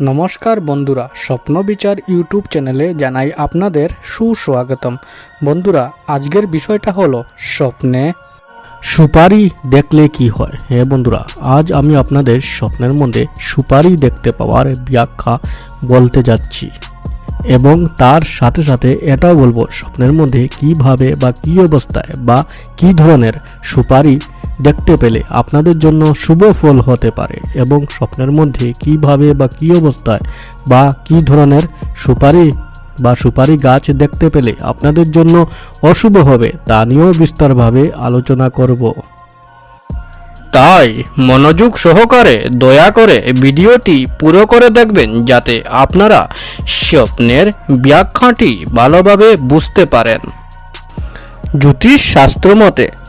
নমস্কার বন্ধুরা, স্বপ্ন বিচার ইউটিউব চ্যানেলে জানাই আপনাদের সুস্বাগতম। বন্ধুরা, আজকের বিষয়টা হলো স্বপ্নে সুপারি দেখলে কি হয়? হ্যাঁ বন্ধুরা, আজ আমি আপনাদের স্বপ্নের মধ্যে সুপারি দেখতে পাওয়ার ব্যাখ্যা বলতে যাচ্ছি এবং তার সাথে সাথে এটাও বলব, স্বপ্নের মধ্যে কীভাবে বা কী অবস্থায় বা কী ধরনের সুপারি দেখতে পেলে আপনাদের জন্য শুভ ফল হতে পারে এবং স্বপ্নের মধ্যে কীভাবে বা কী অবস্থায় বা কী ধরনের সুপারি বা সুপারি গাছ দেখতে পেলে আপনাদের জন্য অশুভ হবে তা নিয়েও বিস্তারভাবে আলোচনা করব। তাই মনোযোগ সহকারে দয়া করে ভিডিওটি পুরো করে দেখবেন যাতে আপনারা স্বপ্নের ব্যাখ্যাটি ভালোভাবে বুঝতে পারেন। জ্যোতিষ শাস্ত্র মতে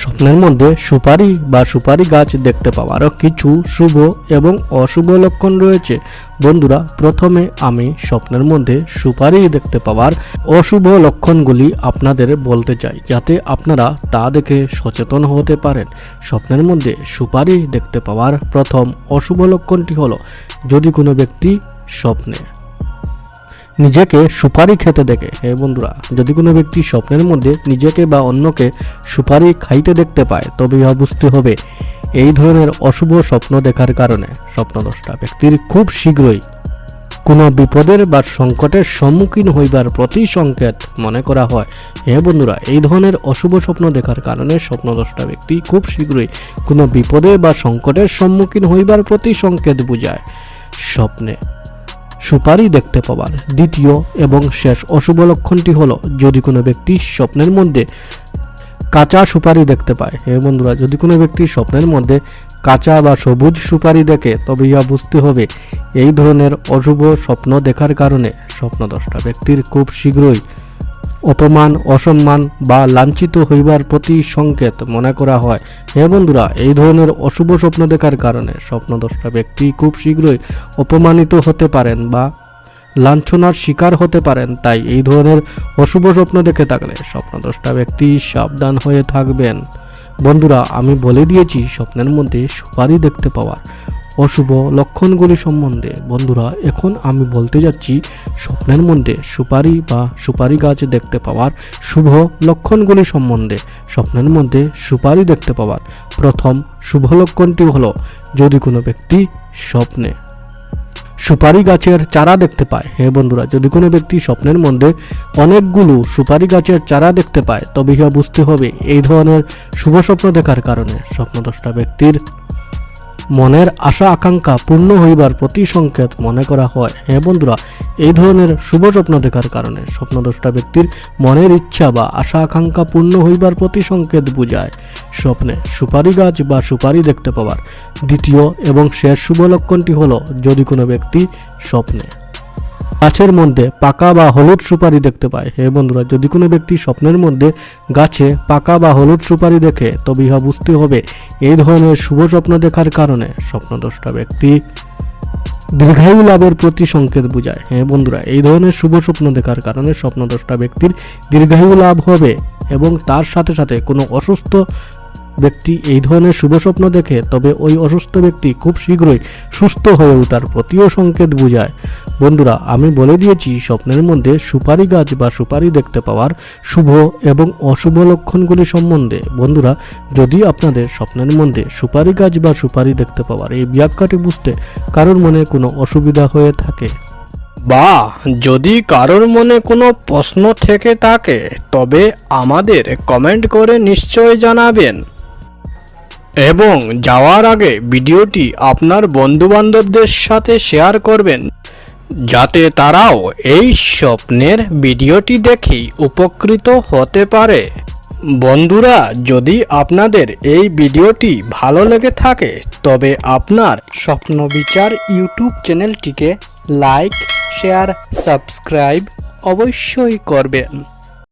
স্বপ্নের মধ্যে সুপারি বা সুপারি গাছ দেখতে পাওয়ারও কিছু শুভ এবং অশুভ লক্ষণ রয়েছে। বন্ধুরা, প্রথমে আমি স্বপ্নের মধ্যে সুপারি দেখতে পাওয়ার অশুভ লক্ষণগুলি আপনাদের বলতে চাই, যাতে আপনারা তা দেখে সচেতন হতে পারেন। স্বপ্নের মধ্যে সুপারি দেখতে পাওয়ার প্রথম অশুভ লক্ষণটি হলো, যদি কোনো ব্যক্তি স্বপ্নে নিজেকে সুপারি খেতে দেখে। হে বন্ধুরা, যদি কোনো ব্যক্তি স্বপ্নের মধ্যে নিজেকে বা অন্যকে সুপারি খাইতে দেখতে পায় তবে ইহা বুঝতে হবে এই ধরনের অশুভ স্বপ্ন দেখার কারণে। স্বপ্নদ্রষ্টা ব্যক্তির খুব শীঘ্রই কোনো বিপদের বা সংকটের সম্মুখীন হইবার প্রতি সংকেত মনে করা হয়। হে বন্ধুরা, এই ধরনের অশুভ স্বপ্ন দেখার কারণে স্বপ্নদ্রষ্টা ব্যক্তি খুব শীঘ্রই কোনো বিপদে বা সংকটের সম্মুখীন হইবার প্রতি সংকেত বুঝায়। স্বপ্নে সুপারি দেখতে পাওয়ার। দ্বিতীয় এবং শেষ অশুভ লক্ষণটি হলো, যদি কোনো ব্যক্তি স্বপ্নের মধ্যে কাঁচা সুপারি দেখতে পায়। হে বন্ধুরা, যদি কোনো ব্যক্তি স্বপ্নের মধ্যে কাঁচা বা সবুজ সুপারি দেখে তবে ইহা বুঝতে হবে, এই ধরনের অশুভ স্বপ্ন দেখার কারণে। স্বপ্নদ্রষ্টা ব্যক্তির খুব শীঘ্রই অপমান, অসম্মান বা লাঞ্ছিত হইবার প্রতি সংকেত মনে করা হয়। হে বন্ধুরা, এই ধরনের অশুভ স্বপ্ন দেখার কারণে স্বপ্নদ্রষ্টা ব্যক্তি খুব শীঘ্রই অপমানিত হতে পারেন বা লাঞ্ছনার শিকার হতে পারেন। তাই এই ধরনের অশুভ স্বপ্ন দেখে থাকলে স্বপ্নদ্রষ্টা ব্যক্তি সাবধান হয়ে থাকবেন। বন্ধুরা, আমি বলে দিয়েছি, স্বপ্নের মধ্যে সুপারি দেখতে পাওয়ার অশুভ লক্ষণগুলি সম্বন্ধে। বন্ধুরা, এখন আমি বলতে যাচ্ছি স্বপ্নের মধ্যে সুপারি বা সুপারি গাছ দেখতে পাওয়ার শুভ লক্ষণগুলি সম্বন্ধে। স্বপ্নের মধ্যে সুপারি দেখতে পাওয়ার প্রথম শুভ লক্ষণটি হলো যদি কোনো ব্যক্তি স্বপ্নে সুপারি গাছের চারা দেখতে পায়। হে বন্ধুরা, যদি কোনো ব্যক্তি স্বপ্নের মধ্যে অনেকগুলো সুপারি গাছের চারা দেখতে পায় তবে ইহা বুঝতে হবে এই ধরনের শুভ স্বপ্ন দেখার কারণে। স্বপ্নদ্রষ্টা ব্যক্তির মনের আশা আকাঙ্ক্ষা পূর্ণ হইবার প্রতি সংকেত মনে করা হয়। হ্যাঁ বন্ধুরা, এই ধরনের শুভ স্বপ্ন দেখার কারণে স্বপ্নদ্রষ্টা ব্যক্তির মনের ইচ্ছা বা আশা আকাঙ্ক্ষা পূর্ণ হইবার প্রতি সংকেত বুঝায়। স্বপ্নে সুপারি গাছ বা সুপারি দেখতে পাওয়ার। দ্বিতীয় এবং শেষ শুভ লক্ষণটি হলো, যদি কোনো ব্যক্তি স্বপ্নে গাছের মধ্যে পাকা বা হলুদ সুপারি দেখতে পায়। হে বন্ধুরা, যদি কোনো ব্যক্তি স্বপ্নের মধ্যে গাছে পাকা বা হলুদ সুপারি দেখে তবে ইহা বুঝতে হবে এই ধরনের শুভ স্বপ্ন দেখার কারণে স্বপ্নদ্রষ্টা ব্যক্তি দীর্ঘায়ু লাভের প্রতি সংকেত বোঝায়। হ্যাঁ বন্ধুরা, এই ধরনের শুভ স্বপ্ন দেখার কারণে স্বপ্নদ্রষ্টা ব্যক্তির দীর্ঘায়ু লাভ হবে এবং তার সাথে সাথে কোনো অসুস্থ ব্যক্তি এই ধরনের শুভ স্বপ্ন দেখে, তবে ওই অসুস্থ ব্যক্তি খুব শীঘ্রই সুস্থ হয়ে ওঠার প্রতিও সংকেত বোঝায়। বন্ধুরা, আমি বলে দিয়েছি, স্বপ্নের মধ্যে সুপারি গাছ বা সুপারি দেখতে পাওয়ার শুভ এবং অশুভ লক্ষণগুলি সম্বন্ধে। বন্ধুরা, যদি আপনাদের স্বপ্নের মধ্যে সুপারি গাছ বা সুপারি দেখতে পাওয়ার এই ব্যাখ্যাটি বুঝতে কারোর মনে কোনো অসুবিধা হয়ে থাকে? বা, যদি কারোর মনে কোনো প্রশ্ন থেকে থাকে, তবে আমাদের কমেন্ট করে নিশ্চয় জানাবেন। এবং যাওয়ার আগে ভিডিওটি আপনার বন্ধুবান্ধবদের সাথে শেয়ার করবেন, যাতে তারাও এই স্বপ্নের ভিডিওটি দেখেই উপকৃত হতে পারে। বন্ধুরা, যদি আপনাদের এই ভিডিওটি ভালো লেগে থাকে, তবে আপনার স্বপ্ন বিচার ইউটিউব চ্যানেলটিকে লাইক, শেয়ার, সাবস্ক্রাইব অবশ্যই করবেন।